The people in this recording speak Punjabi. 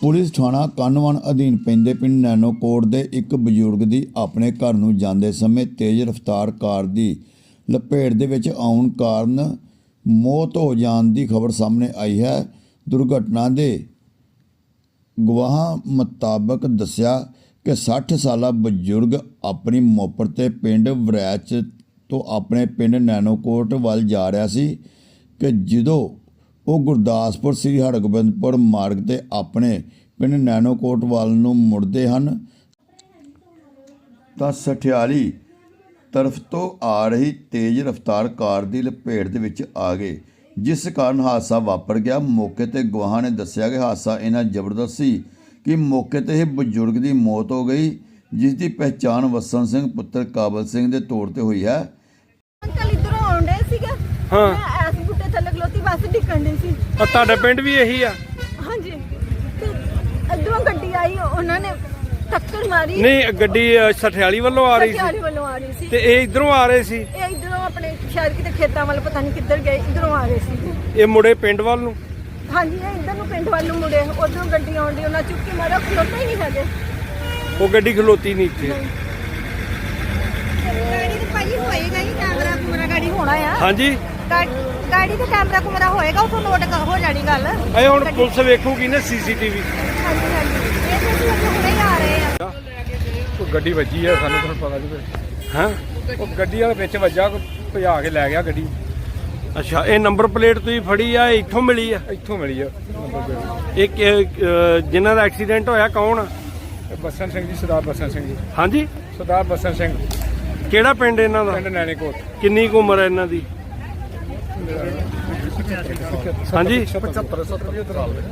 ਪੁਲਿਸ ਥਾਣਾ ਕੰਨਵਨ ਅਧੀਨ ਪੈਂਦੇ ਪਿੰਡ ਨੈਨੋਕੋਟ ਦੇ ਇੱਕ ਬਜ਼ੁਰਗ ਦੀ ਆਪਣੇ ਘਰ ਨੂੰ ਜਾਂਦੇ ਸਮੇਂ ਤੇਜ਼ ਰਫ਼ਤਾਰ ਕਾਰ ਦੀ ਲਪੇਟ ਦੇ ਵਿੱਚ ਆਉਣ ਕਾਰਨ ਮੌਤ ਹੋ ਜਾਣ ਦੀ ਖਬਰ ਸਾਹਮਣੇ ਆਈ ਹੈ। ਦੁਰਘਟਨਾ ਦੇ ਗਵਾਹਾਂ ਮੁਤਾਬਕ ਦੱਸਿਆ ਕਿ 60 ਸਾਲਾ ਬਜ਼ੁਰਗ ਆਪਣੀ ਮੋਪਰ ਤੇ ਪਿੰਡ ਵਰੈਚ ਤੋਂ ਆਪਣੇ ਪਿੰਡ ਨੈਨੋਕੋਟ ਵੱਲ ਜਾ ਰਿਹਾ ਸੀ ਕਿ ਜਦੋਂ ਉਹ ਗੁਰਦਾਸਪੁਰ ਸ੍ਰੀ ਹਰਗੋਬਿੰਦਪੁਰ ਮਾਰਗ ਤੇ ਆਪਣੇ ਪਿੰਡ ਨੈਣੋਕੋਟ ਵੱਲ ਨੂੰ ਮੁੜਦੇ ਹਨ। ਤਾਂ ਸਠਿਆਲੀ ਤਰਫ ਤੋਂ ਆ ਰਹੀ ਤੇਜ਼ ਰਫ਼ਤਾਰ ਕਾਰ ਦੀ ਲਪੇਟ ਦੇ ਵਿੱਚ ਆ ਗਏ ਜਿਸ ਕਾਰਨ ਹਾਦਸਾ ਵਾਪਰ ਗਿਆ। ਮੌਕੇ ਤੇ ਗਵਾਹਾਂ ਨੇ ਦੱਸਿਆ ਕਿ ਹਾਦਸਾ ਇਹਨਾਂ ਜ਼ਬਰਦਸਤ ਸੀ ਕਿ ਮੌਕੇ ਤੇ ਹੀ ਬਜ਼ੁਰਗ ਦੀ ਮੌਤ ਹੋ ਗਈ ਜਿਸ ਦੀ ਪਹਿਚਾਣ ਵਸਨ ਸਿੰਘ ਪੁੱਤਰ ਕਾਬਲ ਸਿੰਘ ਦੇ ਤੌਰ ਤੇ ਹੋਈ ਹੈ। ਅੰਕਲ ਇਧਰੋਂ ਆਉਂਦੇ ਸੀਗਾ? ਹਾਂ। ਬੱਸ ਡਿੱਕਣ ਦੀ ਸੀ। ਆ ਤੁਹਾਡੇ ਪਿੰਡ ਵੀ ਇਹੀ ਆ? ਹਾਂਜੀ। ਤੇ ਇਧਰੋਂ ਗੱਡੀ ਆਈ ਉਹਨਾਂ ਨੇ ਟੱਕਰ ਮਾਰੀ। ਨਹੀਂ ਗੱਡੀ ਅ, ਸਠਿਆਲੀ ਵੱਲੋਂ ਆ ਰਹੀ ਸੀ। ਵੱਲੋਂ ਆ ਰਹੀ ਸੀ। ਤੇ ਇਹ ਇਧਰੋਂ ਆ ਰਹੇ ਸੀ? ਇਹ ਇਧਰੋਂ ਆਪਣੇ ਸ਼ਾਇਦ ਕਿਤੇ ਖੇਤਾਂ ਵੱਲ ਪਤਾ ਨਹੀਂ ਕਿੱਧਰ ਗਏ ਇਧਰੋਂ ਆ ਰਹੇ ਸੀ। ਇਹ ਮੁੜੇ ਪਿੰਡ ਵੱਲ ਨੂੰ? ਹਾਂਜੀ ਇਹ ਇਧਰ ਨੂੰ ਪਿੰਡ ਵੱਲ ਨੂੰ ਮੁੜੇ। ਉਧਰੋਂ ਗੱਡੀ ਆਉਂਦੀ ਉਹਨਾਂ ਚੁੱਕ ਕੇ ਮਾਰਿਆ ਖਲੋਤਾ ਹੀ ਨਹੀਂ ਹੈਗੇ। ਉਹ ਗੱਡੀ ਖਲੋਤੀ ਨਹੀਂ ਇੱਥੇ। ਗਾੜੀ ਤੇ ਭਾਈ ਹੋਏਗਾ ਹੀ ਕੈਮਰਾ ਕੁਮਰਾ ਗਾੜੀ ਹੋਣਾ ਆ। ਹਾਂਜੀ। ਗਾੜੀ ਤੇ ਕੈਮਰਾ ਕੁਮਰਾ ਹੋਏਗਾ ਉਥੋਂ ਨੋਟ ਹੋ ਜਾਣੀ ਗੱਲ। ਇਹ ਹੁਣ ਪੁਲਿਸ ਵੇਖੂਗੀ ਨਾ ਸੀਸੀਟੀਵੀ। ਹਾਂਜੀ ਹਾਂਜੀ। ਇਹ ਤਾਂ ਅਸੀਂ ਹੁਣੇ ਹੀ ਆ ਰਹੇ ਆ। ਉਹ ਗੱਡੀ ਵੱਜੀ ਆ ਸਾਨੂੰ ਤਾਂ ਪਤਾ ਨਹੀਂ ਹਾਂ? ਉਹ ਗੱਡੀ ਵਾਲੇ ਵਿੱਚ ਵੱਜਾ ਕੋਈ ਭਜਾ ਕੇ ਲੈ ਗਿਆ ਗੱਡੀ। ਅੱਛਾ ਇਹ ਨੰਬਰ ਪਲੇਟ ਤੁਸੀਂ ਫੜੀ ਆ ਇਹ ਇੱਥੋਂ ਮਿਲੀ ਆ? ਇੱਥੋਂ ਮਿਲੀ ਆ ਨੰਬਰ ਪਲੇਟ। ਇਹ ਕਿ- ਅ, ਜਿਨ੍ਹਾਂ ਦਾ ਐਕਸੀਡੈਂਟ ਹੋਇਆ ਕੌਣ ਆ? ਇਹ ਸਿੰਘ ਜੀ ਸਰਦਾਰ ਬਸਨ ਸਿੰਘ ਜੀ। ਹਾਂਜੀ। ਸਰਦਾਰ ਬਸਨ ਸਿੰਘ। ਕਿਹੜਾ ਪਿੰਡ ਇਹਨਾਂ ਦਾ? ਪਿੰਡ ਨੈਣੇਕੋਟ। ਕਿੰਨੀ ਕੁ ਉਮਰ ਹੈ ਇਹਨਾਂ ਦੀ? ਹਾਂਜੀ। 75 70 ਸਾਲ ਦੇ